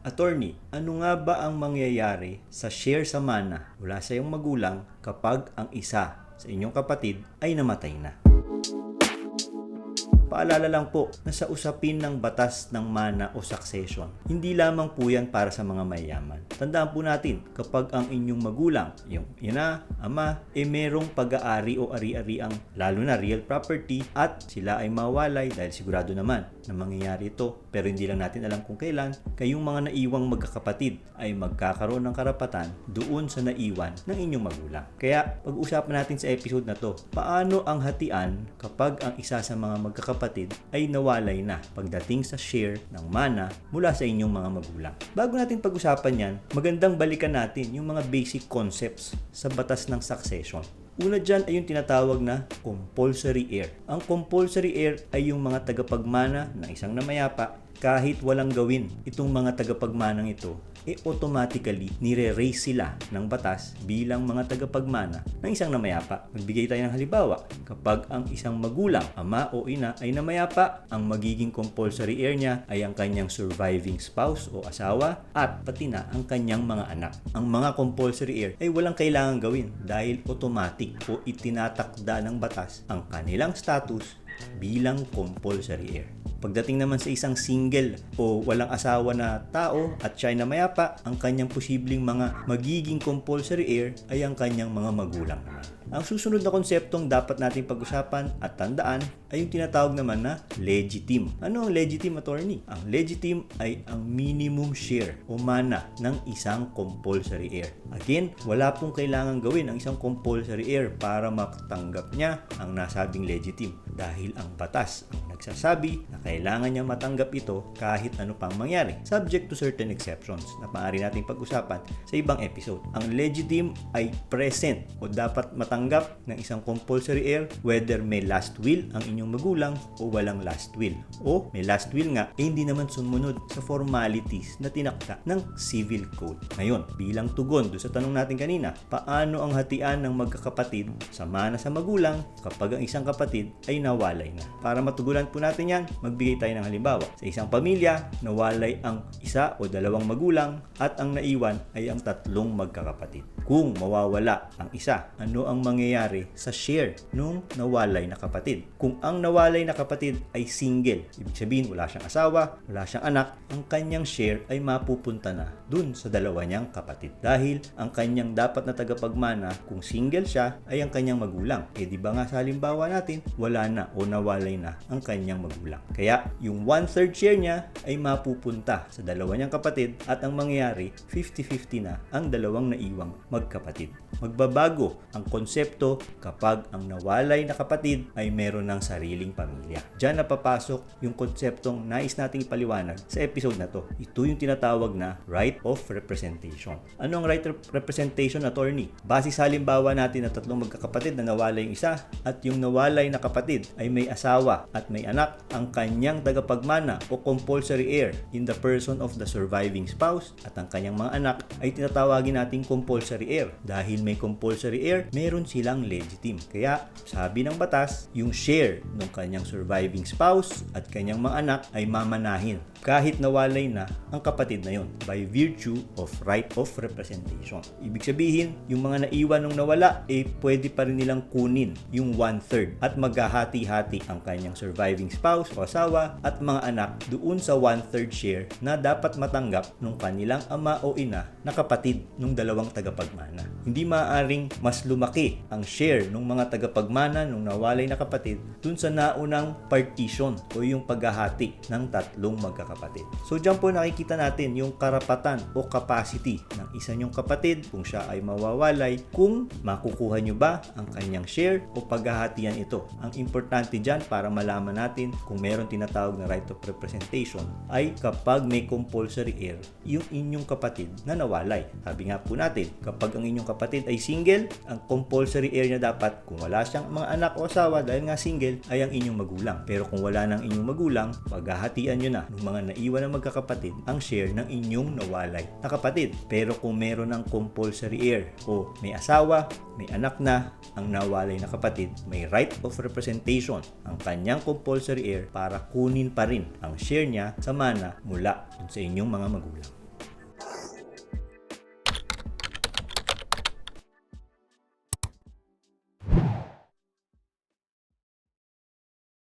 Attorney, ano nga ba ang mangyayari sa share sa mana mula sa iyong magulang kapag ang isa sa inyong kapatid ay namatay na? Paalala lang po na sa usapin ng batas ng mana o succession, hindi lamang po yan para sa mga mayayaman. Tandaan po natin, kapag ang inyong magulang, yung ina, ama, eh merong pag-aari o ari-ariang lalo na real property at sila ay mawalay dahil sigurado naman na mangyayari ito pero hindi lang natin alam kung kailan, kayong mga naiwang magkakapatid ay magkakaroon ng karapatan doon sa naiwan ng inyong magulang. Kaya pag-usapan natin sa episode na to, paano ang hatian kapag ang isa sa mga magkakapatid ay nawalay na pagdating sa share ng mana mula sa inyong mga magulang. Bago natin pag-usapan yan, magandang balikan natin yung mga basic concepts sa batas ng succession. Una dyan ay yung tinatawag na compulsory heir. Ang compulsory heir ay yung mga tagapagmana ng isang namayapa kahit walang gawin itong mga tagapagmanang ito, e automatically nire-raise sila ng batas bilang mga tagapagmana ng isang namayapa. Magbigay tayo ng halimbawa. Kapag ang isang magulang, ama o ina ay namayapa, ang magiging compulsory heir niya ay ang kanyang surviving spouse o asawa at pati na ang kanyang mga anak. Ang mga compulsory heir ay walang kailangan gawin dahil automatic o itinatakda ng batas ang kanilang status bilang compulsory heir. Pagdating naman sa isang single o walang asawa na tao at siya ay namayapa, ang kanyang posibleng mga magiging compulsory heir ay ang kanyang mga magulang naman. Ang susunod na konseptong dapat nating pag-usapan at tandaan ay yung tinatawag naman na legitim. Ano ang legitim attorney? Ang legitim ay ang minimum share o mana ng isang compulsory heir. Again, wala pong kailangan gawin ang isang compulsory heir para matanggap niya ang nasabing legitim dahil ang batas ang nagsasabi na kailangan niya matanggap ito kahit ano pang mangyari subject to certain exceptions na maaari nating pag-usapan sa ibang episode. Ang legitim ay present o dapat matanggap ng isang compulsory heir whether may last will ang inyong magulang o walang last will. O may last will nga, eh hindi naman sumunod sa formalities na tinakda ng civil code. Ngayon, bilang tugon do sa tanong natin kanina, paano ang hatian ng magkakapatid sa mana sa magulang kapag ang isang kapatid ay nawalay na? Para matugunan po natin yan, magbigay tayo ng halimbawa. Sa isang pamilya, nawalay ang isa o dalawang magulang at ang naiwan ay ang tatlong magkakapatid. Kung mawawala ang isa, ano ang mangyayari sa share nung nawalay na kapatid? Kung ang nawalay na kapatid ay single, ibig sabihin wala siyang asawa, wala siyang anak, ang kanyang share ay mapupunta na dun sa dalawa niyang kapatid. Dahil ang kanyang dapat na tagapagmana kung single siya ay ang kanyang magulang. Eh di ba nga sa halimbawa natin, wala na o nawalay na ang kanyang magulang. Kaya yung one-third share niya ay mapupunta sa dalawa niyang kapatid at ang mangyayari 50-50 na ang dalawang naiwang magkapatid. Magbabago ang konsepto kapag ang nawalay na kapatid ay meron ng sariling pamilya. Diyan napapasok yung konseptong nais nating ipaliwanag sa episode na to. Ito yung tinatawag na right of representation. Ano ang right of representation attorney? Base sa halimbawa natin na tatlong magkakapatid na nawalay yung isa at yung nawalay na kapatid ay may asawa at may anak, ang kanyang tagapagmana o compulsory heir in the person of the surviving spouse at ang kanyang mga anak ay tinatawagin nating compulsory heir. Dahil may compulsory heir, meron silang legitim. Kaya sabi ng batas, yung share ng kanyang surviving spouse at kanyang mga anak ay mamanahin kahit nawalay na ang kapatid na yon by virtue of right of representation. Ibig sabihin, yung mga naiwan nung nawala, eh pwede pa rin nilang kunin yung one-third at maghahati-hati ang kanyang surviving spouse o at mga anak doon sa one-third share na dapat matanggap ng kanilang ama o ina na kapatid ng dalawang tagapagmana. Hindi maaaring mas lumaki ang share ng mga tagapagmana ng nawalay na kapatid dun sa naunang partition o yung paghahati ng tatlong magkakapatid. So dyan po nakikita natin yung karapatan o capacity ng isa nyong kapatid kung siya ay mawawalay kung makukuha nyo ba ang kanyang share o paghahatian ito. Ang importante dyan para malaman natin kung meron tinatawag na right of representation ay kapag may compulsory heir yung inyong kapatid na nawalay. Sabi nga po natin, kapag ang inyong kapatid ay single, ang compulsory heir niya dapat kung wala siyang mga anak o asawa dahil nga single ay ang inyong magulang. Pero kung wala ng inyong magulang, paghahatian nyo na ng mga naiwan na magkakapatid ang share ng inyong nawalay na kapatid. Pero kung meron ng compulsory heir o may asawa, may anak na, ang nawalay na kapatid may right of representation ang kanyang compulsory heir para kunin pa rin ang share niya sa mana mula sa inyong mga magulang.